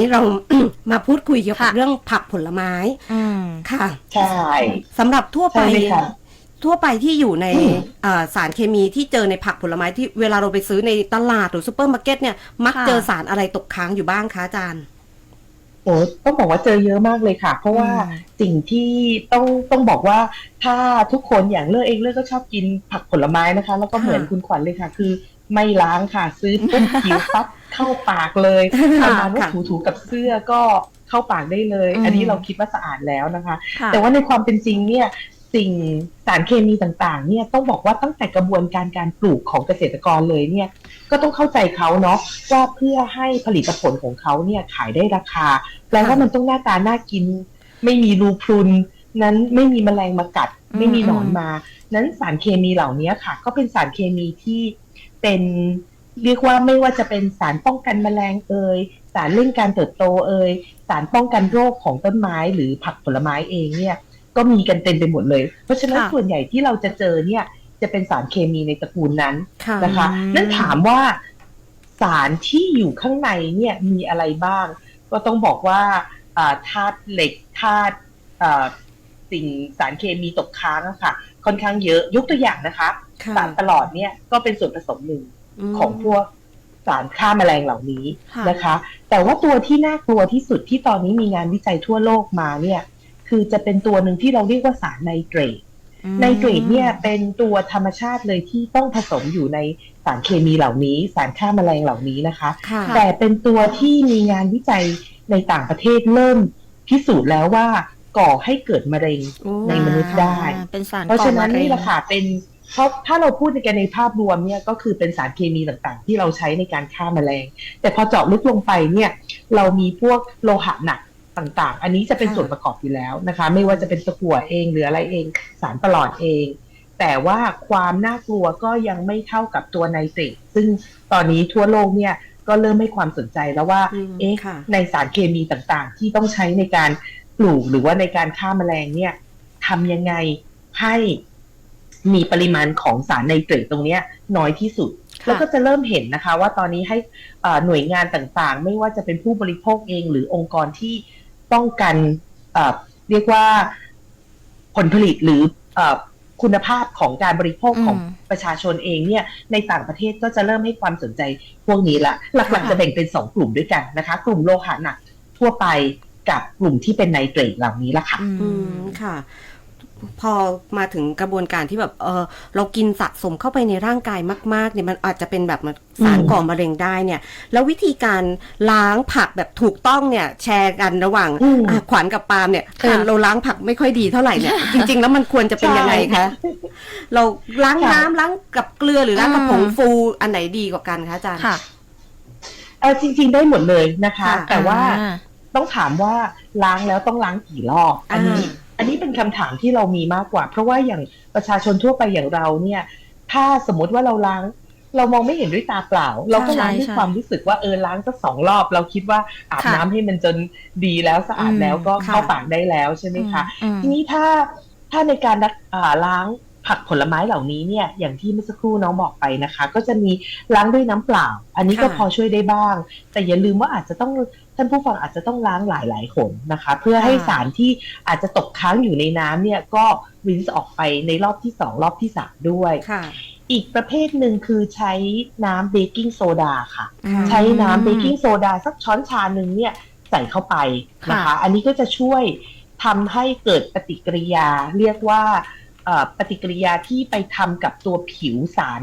นี้เรา มาพูดคุยเกี่ยวกับค่ะ เรื่องผักผลไม้อืม ค่ะใช่ สำหรับทั่วไป ใช่เลยค่ะ ทั่วไปที่อยู่ในอืมเอ่อสารเคมีที่เจอในผักผลไม้ที่เวลาเราไปซื้อในตลาดหรือซูเปอร์มาร์เก็ตเนี่ยมักค่ะ เจอสารอะไรตกค้างอยู่บ้างคะอาจารย์ โอ้ต้องบอกว่าเจอเยอะมากเลยค่ะ เพราะว่าอืม สิ่งที่ต้องต้องบอกว่าถ้าทุกคนอย่างเลือกเองเลือกก็ชอบกินผักผลไม้นะคะ แล้วก็ค่ะเหมือนคุณขวัญเลยค่ะ คือไม่ล้างค่ะ ซื้อปุ๊บผิวปั๊บ เข้าปากเลยประมาณว่าค่ะถูๆกับเสื้อก็เข้าปากได้เลยอืมอันนี้เราคิดว่าสะอาดแล้วนะคะค่ะแต่ว่าในความเป็นจริงเนี่ยสิ่งสารเคมีต่างๆ เนี่ยต้องบอกว่าตั้งแต่กระบวนการการปลูกของเกษตรกรเลยเนี่ย ก็ต้องเข้าใจเขาเนาะว่าเพื่อให้ผลิตผลของเขาเนี่ยขายได้ราคาแปลว่ามันต้องหน้าตาน่ากิน ไม่มีรูพรุนนั้นไม่มีแมลงมากัดอืมไม่มีหนอนมา นั้นสารเคมีเหล่านี้ค่ะ ก็เป็นสารเคมีที่เป็น เรียกว่าไม่ว่าจะเป็นสารป้องกันแมลงเอ่ยสารเร่งการเติบโตเอ่ยสารป้องกันโรคของต้นไม้หรือผักผลไม้เองเนี่ย ก็มีกันเต็มไปหมดเลย เพราะฉะนั้นค่ะส่วนใหญ่ที่เราจะเจอเนี่ย จะเป็นสารเคมีในตระกูลนั้นค่ะนะคะอืมนั่นถามว่าสารที่อยู่ข้างในเนี่ยมีอะไรบ้าง ก็ต้องบอกว่าอ่าธาตุเหล็กธาตุอ่าสิ่งสารเคมีตกค้างอะค่ะ ค่อนข้างเยอะยกตัวอย่างนะคะค่ะสารตลอดเนี่ยก็เป็นส่วนผสมหนึ่งม ของพวกสารฆ่าแมลงเหล่านี้ค่ะนะคะ แต่ว่าตัวที่น่ากลัวที่สุดที่ตอนนี้มีงานวิจัยทั่วโลกมาเนี่ย คือจะเป็นตัวหนึ่งที่เราเรียกว่าสารไนเตรตอืมไนเตรตเนี่ยเป็นตัวธรรมชาติเลยที่ต้องผสมอยู่ในสารเคมีเหล่านี้ สารฆ่าแมลงเหล่านี้นะคะค่ะแต่เป็นตัวที่มีงานวิจัยในต่างประเทศเริ่มพิสูจน์แล้วว่าก่อให้เกิดมะเร็งโอ้ในมนุษย์ได้อ่าเป็นสารเพราะฉะนั้นก่อมนี่แหละเร็งค่ะเป็น เพราะถ้าเราพูดในกันในภาพรวมเนี่ยก็คือเป็นสารเคมีต่างๆ ที่เราใช้ในการฆ่าแมลง แต่พอเจาะลึกลงไปเนี่ยเรามีพวกโลหะหนักต่างๆ อันนี้จะเป็นค่ะส่วนประกอบอยู่แล้วนะคะ ไม่ว่าจะเป็นตะกั่วเองหรืออะไรเอง สารประหลอดเอง แต่ว่าความน่ากลัวก็ยังไม่เท่ากับตัวไนเตรตซึ่งตอนนี้ทั่วโลกเนี่ยก็เริ่มให้ความสนใจแล้วว่าอืมเอ๊ะค่ะในสารเคมีต่างๆ ที่ต้องใช้ในการปลูกหรือว่าในการฆ่าแมลงเนี่ยทำยังไงให้ มีปริมาณของสารไนเตรตตรงเนี้ยน้อยที่สุดค่ะแล้วก็จะเริ่มเห็นนะคะ ว่าตอนนี้ให้เอ่อหน่วยงานต่างๆ ไม่ว่าจะเป็นผู้บริโภคเอง หรือองค์กรที่ป้องกันเอ่อเรียกว่าผลผลิตหรือเอ่อคุณภาพของการบริโภคของอืมประชาชนเองเนี่ยในต่างประเทศก็จะเริ่มให้ความสนใจพวกนี้ละหลักค่ะๆจะแบ่งเป็นสองกลุ่มด้วยกันนะคะ กลุ่มโลหะหนักทั่วไปกับกลุ่มที่เป็นไนเตรตเหล่านี้ละค่ะ อือืมมค่ะ พอมาถึงกระบวนการที่แบบเออเรากินสะสมเข้าไปในร่างกายมากๆเนี่ยมันอาจจะเป็นแบบสารอืมก่อมะเร็งได้เนี่ย แล้ววิธีการล้างผักแบบถูกต้องเนี่ย แชร์กันระหว่างอืมอะขวัญกับปาล์มเนี่ยเออค่ะเราล้างผักไม่ค่อยดีเท่าไหร่เนี่ย จริง ๆ แล้วมันควรจะเป็นยังไงคะเราล้างค่ะน้ำล้างกับเกลือหรือล้างกับอืมผงฟูอันไหนดีกว่ากันคะอาจารย์ค่ะเออจริง ๆ ได้หมดเลยนะคะค่ะแต่ว่าอ่าต้องถามว่าล้างแล้วต้องล้างกี่รอบอันนี้ อ่าอันนี้เป็นคำถามที่เรามีมากกว่า เพราะว่าอย่างประชาชนทั่วไปอย่างเราเนี่ย ถ้าสมมติว่าเราล้าง เรามองไม่เห็นด้วยตาเปล่า เราก็ล้างด้วยใช่ความรู้สึกว่าเออล้างสักสองรอบ เราคิดว่าอาบค่ะน้ำให้มันจนดีแล้วสะอาดอืมแล้วก็ค่ะเข้าปากได้แล้วใช่ไหมคะอืมทีนี้ถ้าถ้าในการรักอ่าล้าง ผักผลไม้เหล่านี้เนี่ยอย่างที่เมื่อสักครู่น้องบอกไปนะคะ ก็จะมีล้างด้วยน้ำเปล่า อันนี้ก็ค่ะพอช่วยได้บ้าง แต่อย่าลืมว่าอาจจะต้องท่านผู้ฟังอาจจะต้องล้างหลายๆหนนะคะ เพื่อให้ค่ะสารที่อาจจะตกค้างอยู่ในน้ำเนี่ยก็รินส์ออกไปในรอบที่สองรอบที่สามด้วยค่ะอีกประเภทหนึ่งคือใช้น้ำเบกกิ้งโซดาค่ะอืมใช้น้ำเบกกิ้งโซดาสักช้อนชาหนึ่งเนี่ยใส่เข้าไปนะคะค่ะอันนี้ก็จะช่วยทำให้เกิดปฏิกิริยาเรียกว่าเอ่อ ปฏิกิริยาที่ไปทำกับตัวผิวสาร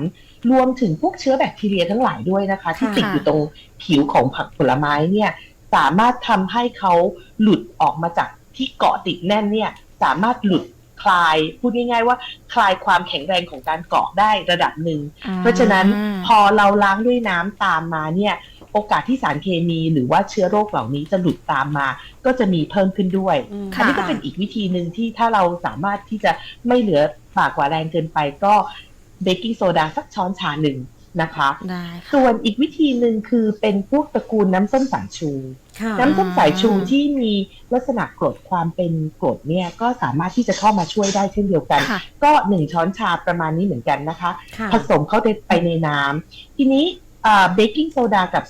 รวมถึงพวกเชื้อแบคทีเรียทั้งหลายด้วยนะคะ ที่ค่ะติดอยู่ตรงผิวของผักผลไม้เนี่ยสามารถทำให้เขาหลุดออกมาจากที่เกาะติดแน่นเนี่ยสามารถหลุดคลายพูดง่ายๆว่าคลายความแข็งแรงของการเกาะได้ระดับหนึ่งเพราะฉะนั้นพอเราล้างด้วยน้ำตามมาเนี่ย โอกาสที่สารเคมีหรือว่าเชื้อโรคเหล่านี้จะหลุดตามมา ก็จะมีเพิ่มขึ้นด้วยอืมอันนี้ก็เป็นอีกวิธีหนึ่งที่ถ้าเราสามารถที่จะไม่เหลือปากกว่าแรงเกินไปก็เบกกิ้งโซดาสักช้อนชาหนึ่งนะคะได้ค่ะส่วนอีกวิธีหนึ่งคือเป็นพวกตระกูลน้ำส้มสายชูค่ะน้ำส้มสายชูที่มีลักษณะกรดความเป็นกรดเนี่ยก็สามารถที่จะเข้ามาช่วยได้เช่นเดียวกันค่ะก็หนึ่งช้อนชาประมาณนี้เหมือนกันนะคะค่ะผสมเข้าไปในน้ำทีนี้ เบกกิ้งโซดากับ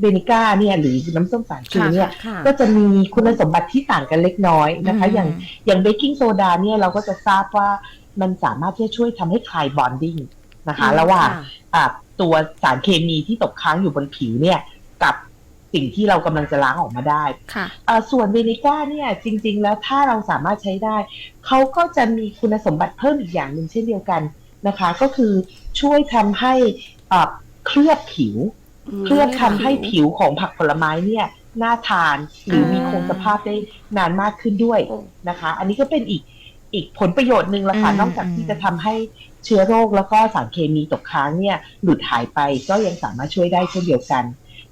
เบนิก้าเนี่ยหรือน้ำส้มสายชูเนี่ยค่ะก็จะมีคุณสมบัติที่ต่างกันเล็กน้อยนะคะอืมอย่างอย่างเบกกิ้งโซดาเนี่ยเราก็จะทราบว่ามันสามารถที่จะช่วยทำให้คลายบอนดิ้งนะคะระหว่างอ่าตัวสารเคมีที่ตกค้างอยู่บนผิวเนี่ยกับสิ่งที่เรากำลังจะล้างออกมาได้ค่ะอ่าส่วนเวนิก้าเนี่ยจริง ๆ แล้วถ้าเราสามารถใช้ได้ เขาก็จะมีคุณสมบัติเพิ่มอีกอย่างหนึ่งเช่นเดียวกันนะคะ ก็คือช่วยทำให้อ่า เคลือบผิว เคลือบทำให้ผิวของผักผลไม้เนี่ยน่าทานหรือมีคงสภาพได้นานมากขึ้นด้วยโอ้นะคะ อันนี้ก็เป็นอีกอีกผลประโยชน์หนึ่งละค่ะอืมนอกจากอืมที่จะทำให้เชื้อโรคแล้วก็สารเคมีตกค้างเนี่ยหลุดหายไปก็ยังสามารถช่วยได้เช่นเดียวกัน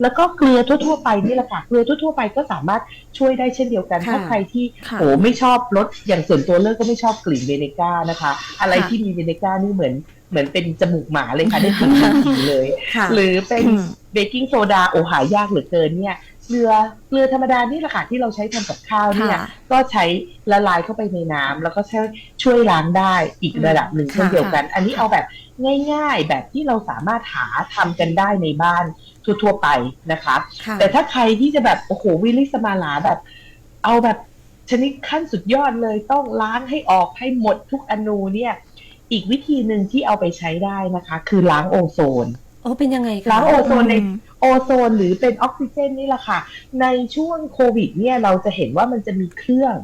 แล้วก็เกลือทั่วๆไปนี่แหละค่ะเกลือทั่วๆไปก็สามารถช่วยได้เช่นเดียวกันค่ะถ้าใครที่ค่ะโอ้ไม่ชอบรสอย่างส่วนตัวเลิกก็ไม่ชอบกลิ่นเวเนก้านะคะ อะไรค่ะที่มีเวเนก้านี่เหมือน เหมือนเป็นจมูกหมาเลยค่ะได้กลิ่นจริงๆเลย ค่ะ หรือเป็นอืมเบกกิ้งโซดาโอหายากเหลือเกินเนี่ยเกลือเกลือธรรมดานี่แหละค่ะที่เราใช้ทำกับข้าวเนี่ยค่ะ ก็ใช้ละลายเข้าไปในน้ำแล้วก็ช่วยช่วยล้างได้อีกระดับหนึ่งค่ะเช่นเดียวกัน อันนี้เอาแบบง่ายๆ แบบที่เราสามารถหาทำกันได้ในบ้านทั่วๆไปนะคะ ค่ะแต่ถ้าใครที่จะแบบโอ้โหวิลลิสมาลาแบบ เอาแบบชนิดขั้นสุดยอดเลยต้องล้างให้ออกให้หมดทุกอนูเนี่ย อีกวิธีหนึ่งที่เอาไปใช้ได้นะคะ คือล้างโอโซนโอ้เป็นยังไงคะล้างโอโซนในอืมโอโซนหรือเป็นออกซิเจนนี่แหละค่ะ ในช่วงโควิด เนี่ยเราจะเห็นว่ามันจะมีเครื่อง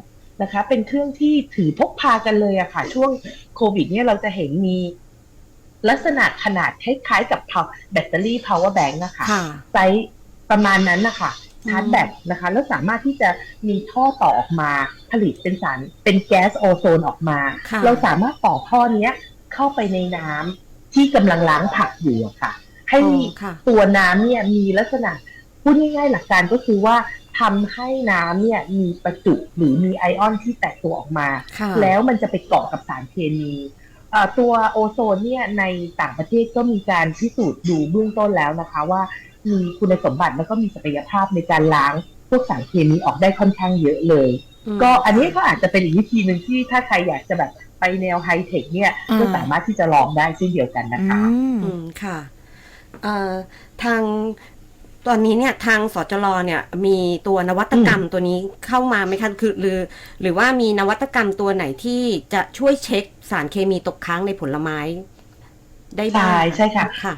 นะคะ เป็นเครื่องที่ถือพกพากันเลยอะค่ะ ช่วงโควิด เนี่ยเราจะเห็นมีลักษณะขนาดคล้ายๆกับแบตเตอรี่ power bank นะคะค่ะไซส์ประมาณนั้นนะคะ ชาร์จแบตนะคะ แล้วสามารถที่จะมีท่อต่อออกมาผลิตเป็นสารเป็นแก๊สโอโซนออกมาค่ะเราสามารถต่อท่อเนี้ยเข้าไปในน้ำที่กำลังล้างผักอยู่อะค่ะ ให้อ๋อค่ะตัวน้ำเนี่ยมีลักษณะพูดง่ายๆหลักการก็คือว่าทำให้น้ำเนี่ยมีประจุหรือมีไอออนที่แตกตัวออกมาค่ะแล้วมันจะไปเกาะกับสารเคมีเอ่อตัวโอโซนเนี่ยในต่างประเทศก็มีการพิสูจน์ดูเบื้องต้นแล้วนะคะว่า มีคุณสมบัติแล้วก็มีศักยภาพในการล้างพวกสารเคมีออกได้ค่อนข้างเยอะเลยอืมก็อันนี้ก็อาจจะเป็นอีกวิธีหนึ่งที่ถ้าใครอยากจะแบบไปแนวไฮเทคเนี่ยอืมก็สามารถที่จะลองได้เช่นเดียวกันนะคะอืมอืมค่ะเอ่อทางตอนนี้เนี่ยทางสจรเนี่ยมีตัวนวัตกรรมตัวนี้เข้ามาไหมคะคือหรือ หรือว่ามีนวัตกรรมตัวไหนที่จะช่วยเช็คสารเคมีตกค้างในผลไม้ ได้บ้างใช่ใช่ค่ะค่ะ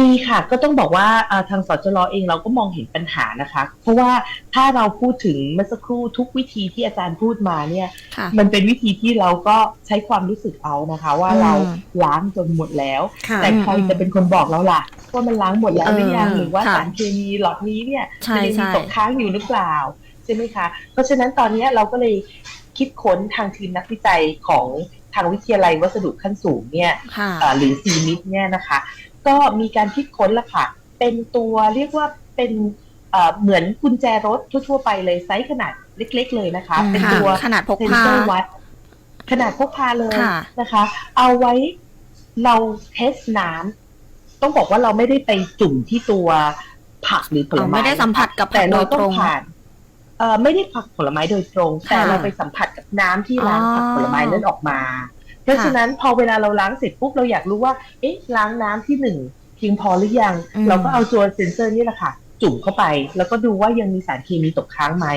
มีค่ะก็ต้องบอกว่าเอ่อทางสจรเองเราก็มองเห็นปัญหานะคะ เพราะว่าถ้าเราพูดถึงเมื่อสักครู่ทุกวิธีที่อาจารย์พูดมาเนี่ยค่ะมันเป็นวิธีที่เราก็ใช้ความรู้สึกเอานะคะ ว่าอืมเราล้างจนหมดแล้วค่ะแต่ใครจะเป็นคนบอกเราล่ะว่ามันล้างหมดแล้วหรือยังเออหรือว่าค่ะสารเคมีหลอดนี้เนี่ยใช่มันยังมีใช่ตกค้างอยู่หรือเปล่าใช่ไหมคะเพราะฉะนั้นตอนนี้เราก็เลยคิดค้นทางทีมนักวิจัยของทางวิทยาลัยวัสดุขั้นสูงเนี่ยค่ะอ่าหรือซีมิดเนี่ยนะคะ ก็มีการคิดค้นละค่ะ เป็นตัวเรียกว่าเป็นเอ่อเหมือนกุญแจรถทั่วๆไปเลยไซส์ขนาดเล็ก ๆ เลยนะคะอืมเป็นค่ะตัวขนาดพกเซนพาเซอร์วัด ขนาดพกพาเลยค่ะนะคะ เอาไว้เราเทสน้ำต้องบอกว่าเราไม่ได้ไปจุ่มที่ตัวผักหรือผลอ๋อไม้ไม่ได้สัมผัสกับผัแต่กโดเรายต้ตอรงงผ่านเอ่อไม่ได้ผักผลไม้โดยตรงค่ะแต่เราไปสัมผัสกับน้ำที่ล้างอ๋อผักผลไม้นั้นออกมา เพราะฉะนั้นพอเวลาเราล้างเสร็จปุ๊บเราอยากรู้ว่า เอ๊ะ ล้างน้ำที่หนึ่งเพียงพอหรือยังอืมเราก็เอาตัวเซนเซอร์นี่แหละค่ะ จุ่มเข้าไป แล้วก็ดูว่ายังมีสารเคมีตกค้างไหม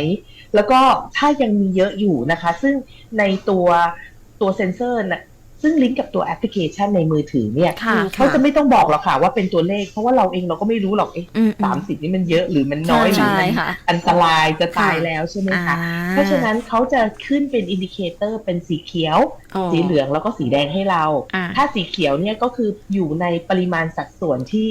แล้วก็ถ้ายังมีเยอะอยู่นะคะ ซึ่งในตัวตัวเซนเซอร์นะ ซึ่งลิงก์กับตัวแอปพลิเคชันในมือถือเนี่ยค่ะเขาจะไม่ต้องบอกหรอกค่ะว่าเป็นตัวเลข เพราะว่าเราเองเราก็ไม่รู้หรอกเอ๊ะอืมสามสิบนี่มันเยอะหรือมันน้อยหรือใช่มันค่ะอันตรายจะตายค่ะแล้วใช่ไหมอ่าคะ เพราะฉะนั้นเขาจะขึ้นเป็นอินดิเคเตอร์เป็นสีเขียวอ๋อสีเหลืองแล้วก็สีแดงให้เราอ่าถ้าสีเขียวเนี่ยก็คืออยู่ในปริมาณสัดส่วนที่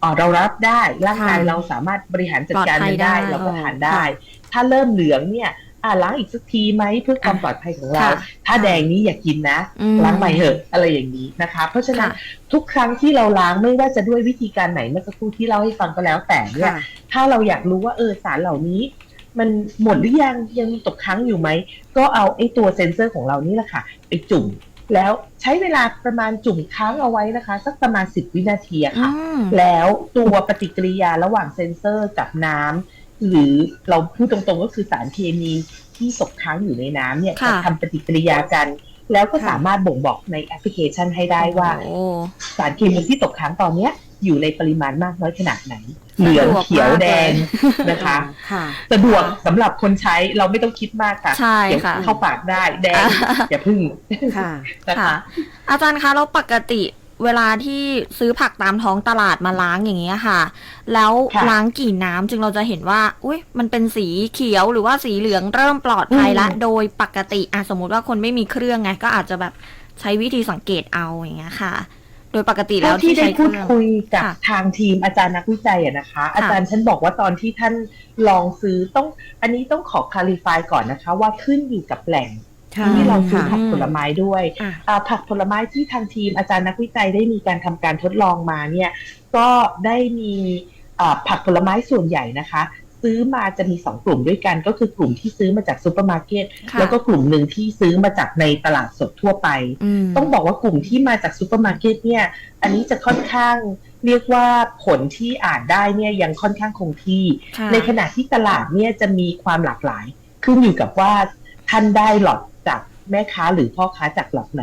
เอ่อเรารับได้ร่างกายค่ะเราสามารถบริหารจัดการมันได้ปลอดภัยได้เราก็ทานได้ค่ะถ้าเริ่มเหลืองเนี่ย อ่าล้างอีกสักทีไหมเพื่อความอะปลอดภัยของเราค่ะถ้าแดงนี้อย่ากินนะอืมล้างใหม่เถอะอะไรอย่างนี้นะคะ เพราะฉะนั้นค่ะทุกครั้งที่เราล้างไม่ว่าจะด้วยวิธีการไหนเมื่อสักครู่ที่เล่าให้ฟังก็แล้วแต่เนี่ยค่ะถ้าเราอยากรู้ว่าเออสารเหล่านี้ มันหมดหรือยังยังมีตกค้างอยู่ไหม ก็เอาไอ้ตัวเซ็นเซอร์ของเรานี่แหละค่ะ ไปจุ่มแล้วใช้เวลาประมาณจุ่มค้างเอาไว้นะคะ สักประมาณ 10 วินาทีอะอืค่ะมแล้วตัวปฏิกิริยาระหว่างเซ็นเซอร์กับน้ำ หรือเราพูดตรงๆก็คือสารเคมีที่ตกค้างอยู่ในน้ำเนี่ยค่ะจะทำปฏิกิริยากัน แล้วก็ค่ะสามารถบ่งบอกในแอปพลิเคชันให้ได้ว่าโอ้สารเคมีที่ตกค้างตอนเนี้ยอยู่ในปริมาณมากน้อยขนาดไหน เหลืองสะดวกเขียวมากเลยแดงนะคะค่ะสะดวกสำหรับคนใช้เราไม่ต้องคิดมากค่ะใช่เดี๋ยวค่ะเข้าปากได้แดงอย่าพึ่งค่ะนะค่ะคะอาจารย์คะแล้วปกติ เวลาที่ซื้อผักตามท้องตลาดมาล้างอย่างเงี้ยค่ะ แล้วค่ะล้างกี่น้ำจึงเราจะเห็นว่า อุ้ยมันเป็นสีเขียวหรือว่าสีเหลืองเริ่มปลอดภัยละ อืม โดยปกติอะสมมุติว่าคนไม่มีเครื่องไง ก็อาจจะแบบใช้วิธีสังเกตเอาอย่างเงี้ยค่ะ โดยปกติแล้วเท่าที่ที่ได้ใช้เคพูดรื่อง คุยกับค่ะทางทีมอาจารย์นักวิจัยอะนะคะ อาจารย์ฉันบอกว่าตอนที่ท่านลองซื้อต้อง อันนี้ต้องขอคาลิฟายก่อนนะคะ ว่าขึ้นอยู่กับแหล่งค่ะ ที่เราซื้อค่ะผักผลไม้ด้วยอะอ่าผักผลไม้ที่ทางทีมอาจารย์นักวิจัยได้มีการทำการทดลองมาเนี่ยก็ได้มีอ่าผักผลไม้ส่วนใหญ่นะคะ ซื้อมาจะมีสองกลุ่มด้วยกันก็คือกลุ่มที่ซื้อมาจากซูเปอร์มาร์เก็ตค่ะแล้วก็กลุ่มหนึ่งที่ซื้อมาจากในตลาดสดทั่วไปมต้องบอกว่ากลุ่มที่มาจากซูเปอร์มาร์เก็ตเนี่ย อันนี้จะค่อนข้างเรียกว่าผลที่อ่านได้เนี่ยยังค่อนข้างคงที่ค่ะในขณะที่ตลาดเนี่ยจะมีความหลากหลาย ขึ้นอยู่กับว่าท่านได้หลอดจาก แม่ค้าหรือพ่อค้าจากหลอดไหน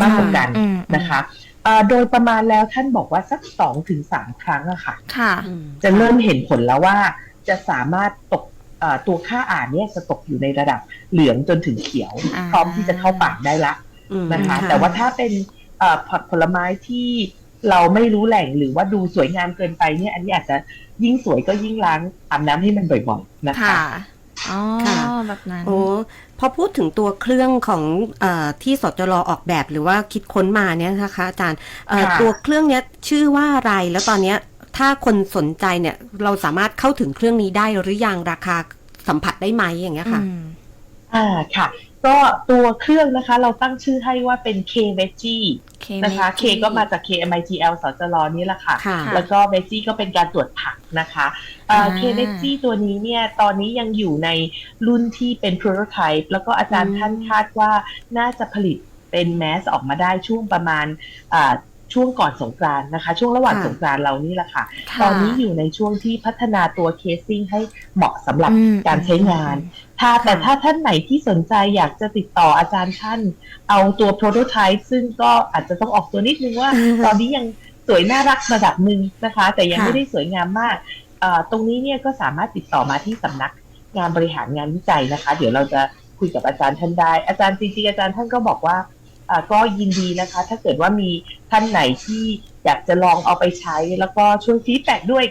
มากกว่ากันอืมนะคะเอ่อโดยประมาณแล้วท่านบอกว่าสักสองถึงสามครั้งอะค่ะค่ะอืมจะเริ่มเห็นผลแล้วว่า จะสามารถตกเอ่อตัวค่าอ่านเนี่ยจะตกอยู่ในระดับเหลืองจนถึงเขียวอ่าพร้อมที่จะเข้าปากได้ละอืมนะคะ แต่ว่าถ้าเป็นเอ่อผักผลไม้ที่เราไม่รู้แหล่งหรือว่าดูสวยงามเกินไปเนี่ย อันนี้อาจจะยิ่งสวยก็ยิ่งล้างอาบน้ำให้มันบ่อยๆนะคะค่ะอ๋อค่ะแบบนั้นโอ้พ อพูดถึงตัวเครื่องของเออที่สจรออกแบบหรือว่าคิดค้นมาเนี่ยนะคะอาจารย์เอ่อค่ะตัวเครื่องเนี้ยชื่อว่าอะไรแล้วตอนเนี้ยถ้าคนสนใจเนี่ยเราสามารถเข้าถึงเครื่องนี้ได้หรือยังราคาสัมผัสได้ไหมอย่างเงี้ยค่ะอืมอ่าค่ะ ก็ตัวเครื่องนะคะ เราตั้งชื่อให้ว่าเป็น K Veggie เคนะคะ K ก็มาจาก K MITL สจรนี่แหละค่ะค่ะแล้วก็ Veggie ก็เป็นการตรวจผักนะคะเอ่ออ่า K Veggie ตัวนี้เนี่ยตอนนี้ยังอยู่ในรุ่นที่เป็น prototype แล้วก็อาจารย์อืมท่านคาดว่าน่าจะผลิตเป็นแมสออกมาได้ช่วงประมาณอ่า ช่วงก่อนสงกรานต์นะคะ ช่วงระหว่างสงกรานต์เรานี่แหละค่ะค่ะ ตอนนี้อยู่ในช่วงที่พัฒนาตัวเคสซิ่งให้เหมาะสำหรับอืมการใช้งาน ถ้าแต่ถ้าท่านไหนที่สนใจอยากจะติดต่ออาจารย์ท่าน เอาตัว prototype ซึ่งก็อาจจะต้องออกตัวนิดนึงว่าอืมตอนนี้ยังสวยน่ารักระดับหนึ่งนะคะ แต่ยังค่ะไม่ได้สวยงามมากเอ่อตรงนี้เนี่ยก็สามารถติดต่อมาที่สำนักงานบริหารงานวิจัยนะคะ เดี๋ยวเราจะคุยกับอาจารย์ท่านได้ อาจารย์จริงๆอาจารย์ท่านก็บอกว่าอ่า ก็ยินดีนะคะ ถ้าเกิดว่ามีท่านไหนที่อยากจะลองเอาไปใช้ แล้วก็ช่วยฟีดแบ็กด้วย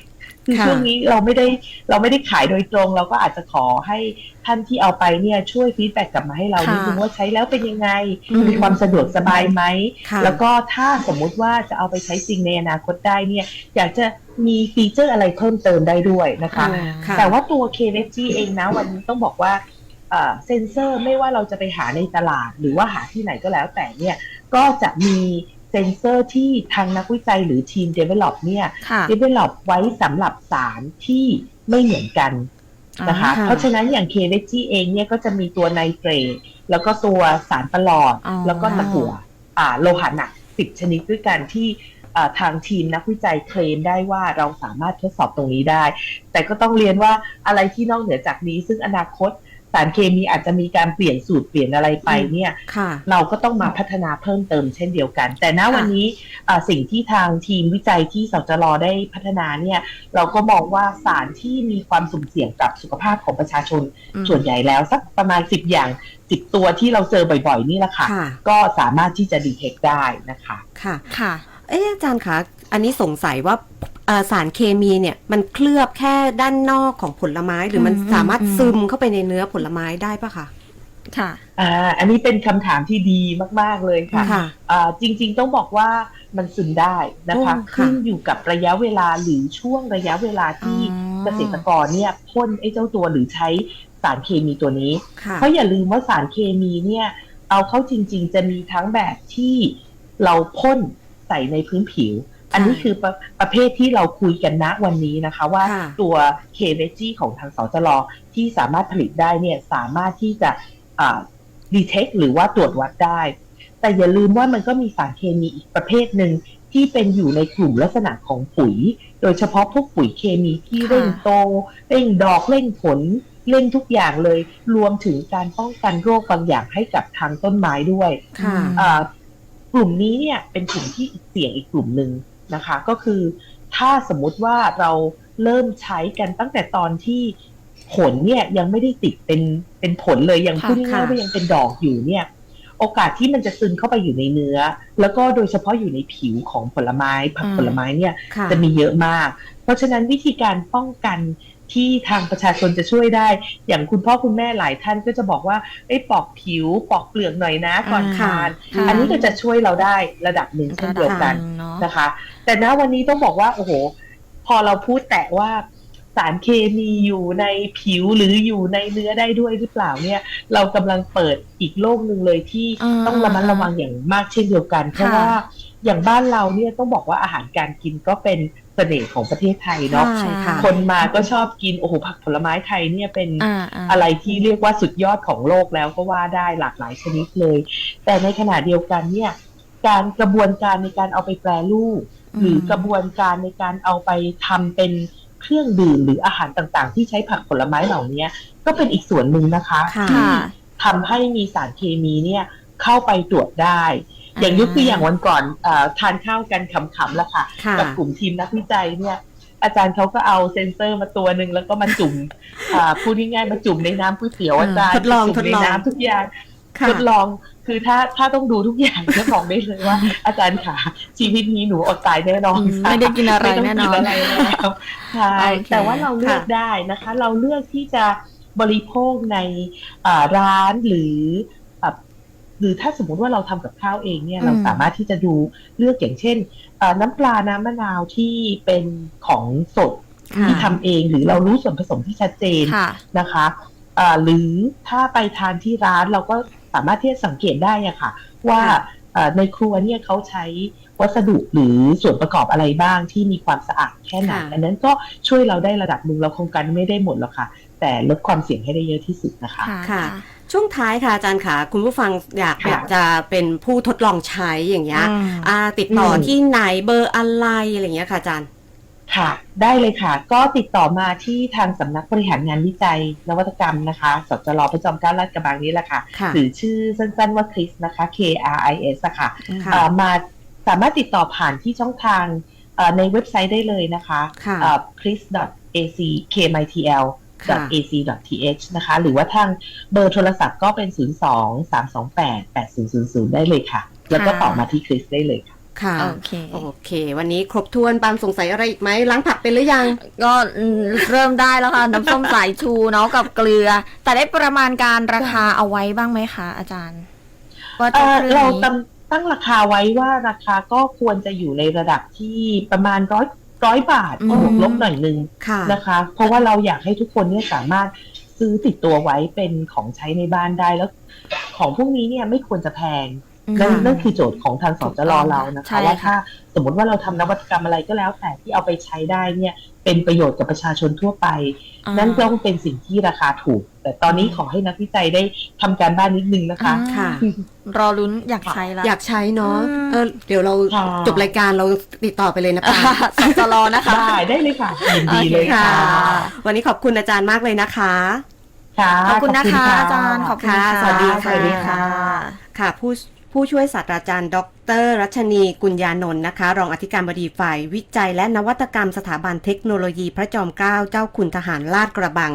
คือค่ะช่วงนี้เราไม่ได้เราไม่ได้ขายโดยตรง เราก็อาจจะขอให้ท่านที่เอาไปเนี่ยช่วยฟีดแบ็กกลับมาให้เราค่ะนิดนึงว่าใช้แล้วเป็นยังไงอืมมีความสะดวกสบายไหมค่ะแล้วก็ถ้าสมมุติว่าจะเอาไปใช้จริงในอนาคตได้เนี่ย อยากจะมีฟีเจอร์อะไรเพิ่มเติมได้ด้วยนะคะอ่าค่ะแต่ว่าตัว k v g เองนะวันนี้ต้องบอกว่า เอ่อเซนเซอร์ไม่ว่าเราจะไปหาในตลาด หรือว่าหาที่ไหนก็แล้วแต่เนี่ยก็จะมีเซนเซอร์ที่ทางนักวิจัยหรือทีม Develop เนี่ยค่ะ Develop ไว้สำหรับสารที่ไม่เหมือนกันนะคะอ่าค่ะเพราะฉะนั้นอย่าง k v g เองเนี่ยก็จะมีตัวไนเตรตแล้วก็ตัวสารประหลอดอ๋อแล้วก็ตะกั่วอ่าโลหะหนักสิบชนิดด้วยกันที่อ่าทางทีมนักวิจัยเคลมได้ว่าเราสามารถทดสอบตรงนี้ได้ แต่ก็ต้องเรียนว่าอะไรที่นอกเหนือจากนี้ซึ่งอนาคต สารเคมีอาจจะมีการเปลี่ยนสูตรเปลี่ยนอะไรไปเนี่ยค่ะเราก็ต้องมาพัฒนาเพิ่มเติมเช่นเดียวกัน แต่ณค่ะวันนี้อ่าสิ่งที่ทางทีมวิจัยที่สจรได้พัฒนาเนี่ยเราก็มองว่าสารที่มีความสุ่มเสี่ยงกับสุขภาพของประชาชนอืมส่วนใหญ่แล้วสักประมาณ10อย่าง10ตัวที่เราเจอบ่อยๆ นี่แหละค่ะค่ะ ก็สามารถที่จะดีเทคได้นะคะค่ะค่ะ เอ๊ะอาจารย์คะอันนี้สงสัยว่าเอ่อสารเคมีเนี่ยมันเคลือบแค่ด้านนอกของผลไม้หรือมันอืมสามารถอืมซึมเข้าไปในเนื้อผลไม้ได้ปะคะค่ะอ่าอันนี้เป็นคำถามที่ดีมาก ๆ เลยค่ะค่ะอ่าจริง ๆ ต้องบอกว่ามันซึมได้นะคะโอ้ค่ะขึ้นอยู่กับระยะเวลาหรือช่วงระยะเวลาที่อ๋อเกษตรกรเนี่ยพ่นไอ้เจ้าตัวหรือใช้สารเคมีตัวนี้ค่ะเพราะอย่าลืมว่าสารเคมีเนี่ย เอาเข้าจริง ๆ จะมีทั้งแบบที่เราพ่นใส่ในพื้นผิว อันนี้คือประประเภทที่เราคุยกันณวันนี้นะคะ ว่าค่ะตัวเคเวจีของทางสจรที่สามารถผลิตได้เนี่ยสามารถที่จะดีเทคหรือว่าตรวจวัดได้ แต่อย่าลืมว่ามันก็มีสารเคมีอีกประเภทหนึ่งที่เป็นอยู่ในกลุ่มลักษณะของปุ๋ย โดยเฉพาะพวกปุ๋ยเคมีที่ค่ะเร่งโต เร่งดอกเร่งผลเร่งทุกอย่างเลย รวมถึงการป้องกันโรคบางอย่างให้กับทางต้นไม้ด้วยค่ะอืมอ่า กลุ่มนี้เนี่ยเป็นกลุ่มที่เสี่ยงอีกกลุ่มหนึ่งนะคะ ก็คือถ้าสมมุติว่าเราเริ่มใช้กันตั้งแต่ตอนที่ผลเนี่ยยังไม่ได้ติดเป็นเป็นผลเลยยังค่ะพูดง่ายๆว่ายังเป็นดอกอยู่เนี่ยโอกาสที่มันจะซึมเข้าไปอยู่ในเนื้อ แล้วก็โดยเฉพาะอยู่ในผิวของผลไม้ผักผลไม้เนี่ยค่ะจะมีเยอะมาก เพราะฉะนั้นวิธีการป้องกัน ที่ทางประชาชนจะช่วยได้ อย่างคุณพ่อคุณแม่หลายท่านก็จะบอกว่าไอ้ยปอกผิวปอกเปลือกหน่อยนะก่อนอ่าทานค่ะอันนี้ก็จะช่วยเราได้ระดับหนึ่งเช่นเดียวกันเนาะนะคะ แต่ณวันนี้ต้องบอกว่าโอ้โห พอเราพูดแตะว่าสารเคมีอยู่ในผิวหรืออยู่ในเนื้อได้ด้วยหรือเปล่าเนี่ย เรากำลังเปิดอีกโลกหนึ่งเลยที่อ่าต้องระมัดระวังอย่างมากเช่นเดียวกัน เพราะค่ะว่าอย่างบ้านเราเนี่ยต้องบอกว่าอาหารการกินก็เป็น เสน่ห์ของประเทศไทยเนาะ ใช่ค่ะ คนมาก็ชอบกิน โอ้โห ผักผลไม้ไทยเนี่ยเป็นอ่าอ่าอะไรที่เรียกว่าสุดยอดของโลกแล้วก็ว่าได้หลากหลายชนิดเลย แต่ในขณะเดียวกันเนี่ย การกระบวนการในการเอาไปแปรรูปหรือกระบวนการในการเอาไปทำเป็นเครื่องดื่มหรืออาหารต่างๆ ที่ใช้ผักผลไม้เหล่านี้ก็เป็นอีกส่วนหนึ่งนะคะค่ะ ที่ค่ะทำให้มีสารเคมีเนี่ยเข้าไปตรวจได้ อ่าอย่างยกตัวอย่างวันก่อนเออทานข้าวกันขำๆละค่ะค่ะ กับกลุ่มทีมนักวิจัยเนี่ยอาจารย์เขาก็เอาเซนเซอร์มาตัวหนึ่งแล้วก็มาจุ่มอ่าพูดง่ายๆมาจุ่มในน้ำก๋วยเตี๋ยวอาจารย์ทดลองจุ่มทดในลองน้ำทุกอย่างค่ะทดลองคือถ้าถ้าต้องดูทุกอย่างจะบอกได้เลยว่า อาจารย์ขาชีวิตนี้หนูอดตายแน่นอนอืมไม่ได้กินอะไรม่ต้งแน่นอนกิอะไรแล้วใช่โอเคแต่ว่าเราเลือกค่ะได้นะคะ เราเลือกที่จะบริโภคในอ่าร้านหรืออะห รือถ้าสมมุติว่าเราทำกับข้าวเองเนี่ยอืมเราสามารถที่จะดูเลือกอย่างเช่นอ่าน้ำปลาน้ำมะนาวที่เป็นของสดค่ะที่ทำเองหรือเรารู้ส่วนผสมที่ชัดเจนค่ะนะคะอ่าหรือถ้าไปทานที่ร้านเราก็สามารถที่จะสังเกตได้อะค่ะ ว่าค่ะเอ่อในครัวเนี่ยเขาใช้วัสดุหรือส่วนประกอบอะไรบ้างที่มีความสะอาดแค่ไหนค่ะอันนั้นก็ช่วยเราได้ระดับหนึ่งเราคงกันไม่ได้หมดหรอกค่ะ แต่ลดความเสี่ยงให้ได้เยอะที่สุดนะคะค่ะค่ะ ช่วงท้ายค่ะอาจารย์ค่ะ คุณผู้ฟังอยากค่ะอยากจะเป็นผู้ทดลองใช้อย่างเงี้ยอืม อ่าติดต่ออม ที่ไหนเบอร์อะไรอะไรอย่างเงี้ยค่ะอาจารย์ ค่ะ ได้เลยค่ะ ก็ติดต่อมาที่ทางสำนักบริหารงานวิจัย นวัตกรรมนะคะสจรประจอมเกล้าลาดกระบังนี้แหละค่ะ ค่ะ หรือชื่อสั้นๆว่าคริสนะคะ K R I S อะค่ะค่ะ เอ่อมาสามารถติดต่อผ่านที่ช่องทางเอ่อในเว็บไซต์ได้เลยนะคะค่ะเอ่อ chris.ac kmitl ac.th นะคะ หรือว่าทางเบอร์โทรศัพท์ก็เป็น 02 328 8000 ได้เลยค่ะ แล้วก็ค่ะต่อมาที่คริสได้เลยค่ะค่ะโอเคโอเค วันนี้ครบถ้วนปาล์มสงสัยอะไรอีกไหมล้างผักเป็นหรือยัง ก็อืมเริ่มได้แล้วค่ะ น้ำส้มสายชูเนาะกับเกลือ แต่ได้ประมาณการราคาเอาไว้บ้างไหมคะอาจารย์ว่าเอ่จะอเครื่องเรานี้ตั้งตั้งราคาไว้ว่าราคาก็ควรจะอยู่ในระดับที่ประมาณร้อย ร้อยบาทอืมบวกลบหน่อยนึงค่ะนะคะ เพราะว่าเราอยากให้ทุกคนเนี่ยสามารถซื้อติดตัวไว้เป็นของใช้ในบ้านได้แล้ว ของพวกนี้เนี่ยไม่ควรจะแพง นั่นค่ะนั่นคือโจทย์ของทางสจรเรานะใช่คะว่าค่ะถ้าสมมติว่าเราทำนวัตกรรมอะไรก็แล้ว แต่ที่เอาไปใช้ได้เนี่ยเป็นประโยชน์กับประชาชนทั่วไปอ่านั่นต้องเป็นสิ่งที่ราคาถูก แต่ตอนนี้ขอให้นักวิจัยได้ทำการบ้านนิดนึงนะคะค่ะ รอลุ้นอยากใช้ละอยากใช้เนาะอืมเออเดี๋ยวเราค่ะจบรายการเราติดต่อไปเลยนะปาล์มสจรนะคะได้ได้เลยค่ะยินดีเลยโอเคค่ะค่ะ วันนี้ขอบคุณอาจารย์มากเลยนะคะค่ะขอบคุณนะคะอาจารย์ขอบคุณค่ะค่ะสวัสดีสวัสดีค่ะค่ะผู้ ผู้ช่วยศาสตราจารย์ ดร รัชนีกุญญานนท์นะคะ รองอธิการบดีฝ่ายวิจัย และนวัตกรรมสถาบันเทคโนโลยีพระจอมเกล้าเจ้าคุณทหารลาดกระบัง